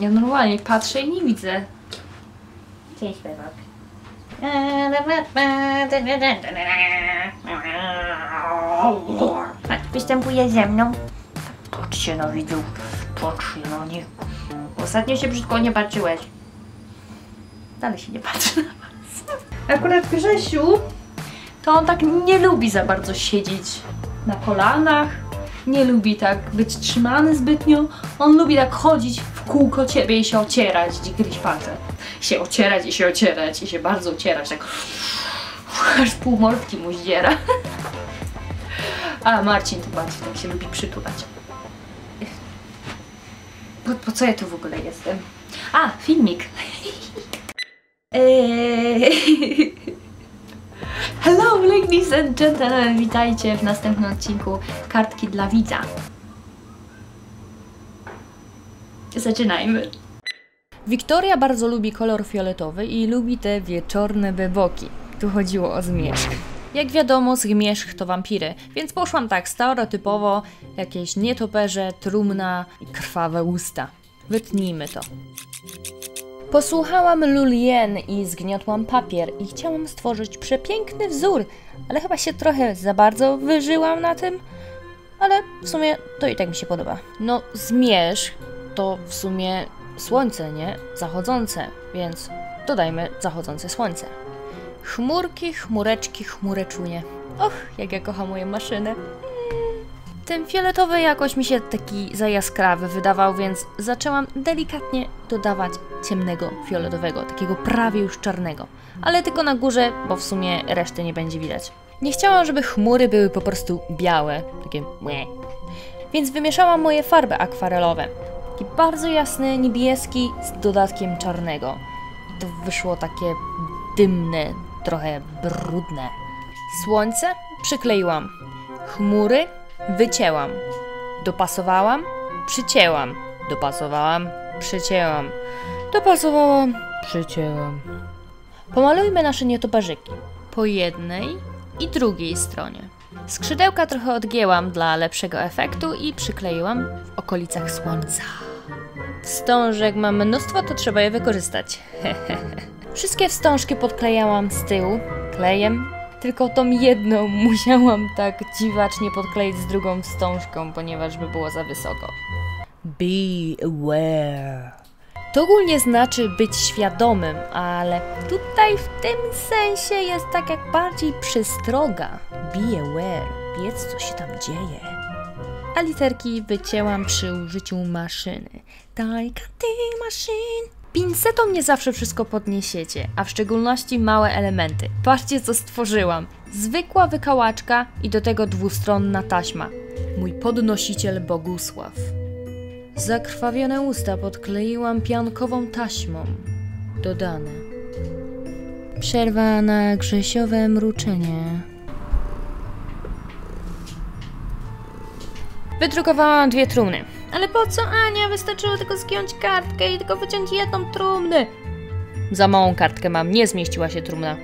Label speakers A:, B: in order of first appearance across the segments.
A: Ja normalnie patrzę i nie widzę. Cześć, Bebek. Chodź, występuje ze mną. Patrzcie na widzów. Patrzcie na nich. Ostatnio się brzydko nie patrzyłeś. Dalej się nie patrzy na was. Akurat Grzesiu, to on tak nie lubi za bardzo siedzieć na kolanach. Nie lubi tak być trzymany zbytnio. On lubi tak chodzić kółko ciebie i się ocierać, palce. Się ocierać i się ocierać i się bardzo ocierać, tak aż pół mordki mu zdziera. A Marcin to bardziej tak się lubi przytulać. Po, po co ja tu w ogóle jestem? A, filmik. Eee, Hello ladies and gentlemen, witajcie w następnym odcinku Kartki dla widza. Zaczynajmy. Wiktoria bardzo lubi kolor fioletowy i lubi te wieczorne beboki. Tu chodziło o zmierzch. Jak wiadomo, zmierzch to wampiry, więc poszłam tak stereotypowo, jakieś nietoperze, trumna i krwawe usta. Wytnijmy to. Posłuchałam Lulien i zgniotłam papier i chciałam stworzyć przepiękny wzór, ale chyba się trochę za bardzo wyżyłam na tym, ale w sumie to i tak mi się podoba. No, zmierzch to w sumie słońce, nie? Zachodzące, więc dodajmy zachodzące słońce. Chmurki, chmureczki, chmureczunie. Och, jak ja kocham moją maszynę. Ten fioletowy jakoś mi się taki za jaskrawy wydawał, więc zaczęłam delikatnie dodawać ciemnego fioletowego, takiego prawie już czarnego. Ale tylko na górze, bo w sumie reszty nie będzie widać. Nie chciałam, żeby chmury były po prostu białe, takie meh. Więc wymieszałam moje farby akwarelowe. Taki bardzo jasny niebieski z dodatkiem czarnego. I to wyszło takie dymne, trochę brudne. Słońce przykleiłam. Chmury wycięłam. Dopasowałam, przycięłam. Dopasowałam, przycięłam. Dopasowałam, przycięłam. Pomalujmy nasze nietoperzyki. Po jednej i drugiej stronie. Skrzydełka trochę odgięłam dla lepszego efektu i przykleiłam w okolicach słońca. Wstążek mam mnóstwo, to trzeba je wykorzystać. Wszystkie wstążki podklejałam z tyłu klejem, tylko tą jedną musiałam tak dziwacznie podkleić z drugą wstążką, ponieważ by było za wysoko. Be aware. To ogólnie znaczy być świadomym, ale tutaj w tym sensie jest tak jak bardziej przestroga. Be aware, wiedz co się tam dzieje. A literki wycięłam przy użyciu maszyny. Tajka ty maszyn. Pinsetą nie zawsze wszystko podniesiecie, a w szczególności małe elementy. Patrzcie co stworzyłam. Zwykła wykałaczka i do tego dwustronna taśma. Mój podnosiciel Bogusław. Zakrwawione usta podkleiłam piankową taśmą. Dodane. Przerwa na grzesiowe mruczenie. Wydrukowałam dwie trumny. Ale po co, Ania? Wystarczyło tylko zgiąć kartkę i tylko wyciąć jedną trumnę. Za małą kartkę mam, nie zmieściła się trumna.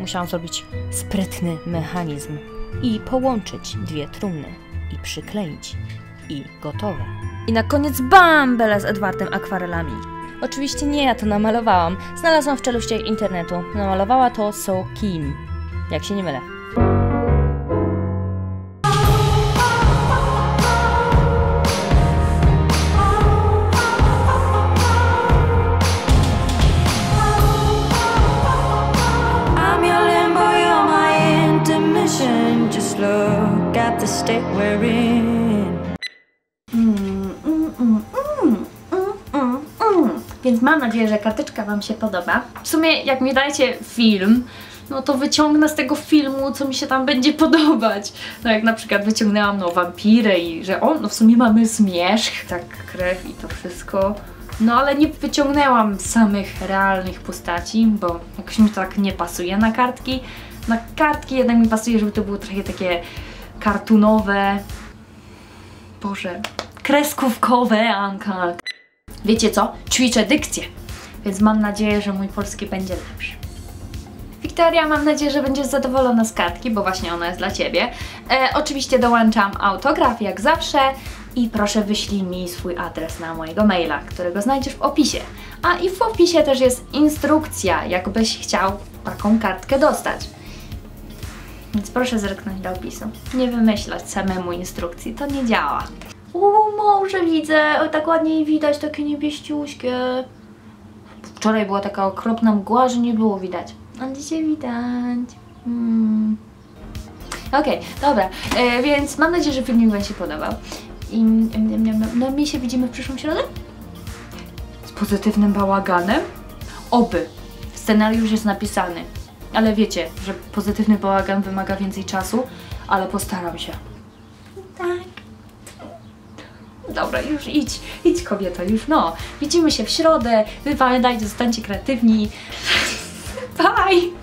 A: Musiałam zrobić sprytny mechanizm i połączyć dwie trumny i przykleić. I gotowe. I na koniec bam! Bela z Edwardem akwarelami. Oczywiście nie ja to namalowałam. Znalazłam w czeluściach internetu. Namalowała to So Kim. Jak się nie mylę.
B: I'm your limbo, you're my intermission. Just look at the state we're in.
A: Więc mam nadzieję, że karteczka Wam się podoba. W sumie, jak mi dajecie film, no to wyciągnę z tego filmu, co mi się tam będzie podobać. No jak na przykład wyciągnęłam no wampirę i że o, no w sumie mamy zmierzch, tak krew i to wszystko. No ale nie wyciągnęłam samych realnych postaci, bo jakoś mi to tak nie pasuje na kartki. Na kartki jednak mi pasuje, żeby to było trochę takie kartunowe. Boże, kreskówkowe, Anka. Wiecie co? Ćwiczę dykcję, więc mam nadzieję, że mój polski będzie lepszy. Wiktoria, mam nadzieję, że będziesz zadowolona z kartki, bo właśnie ona jest dla Ciebie. E, oczywiście dołączam autograf jak zawsze, i proszę wyślij mi swój adres na mojego maila, którego znajdziesz w opisie. A i w opisie też jest instrukcja, jakbyś chciał taką kartkę dostać. Więc proszę zerknąć do opisu. Nie wymyślać samemu instrukcji, to nie działa. Uuu, może widzę, o, tak ładnie widać, takie niebieściuśkie. Wczoraj była taka okropna mgła, że nie było widać. A dzisiaj widać. Hmm. Okej, dobra, e, więc mam nadzieję, że filmik Wam się podobał. I no my się widzimy w przyszłą środę? Z pozytywnym bałaganem? Oby. Scenariusz jest napisany. Ale wiecie, że pozytywny bałagan wymaga więcej czasu, ale postaram się. Tak. Dobra, już idź, idź kobieto, już no. Widzimy się w środę, wy pamiętajcie, zostańcie kreatywni. Bye!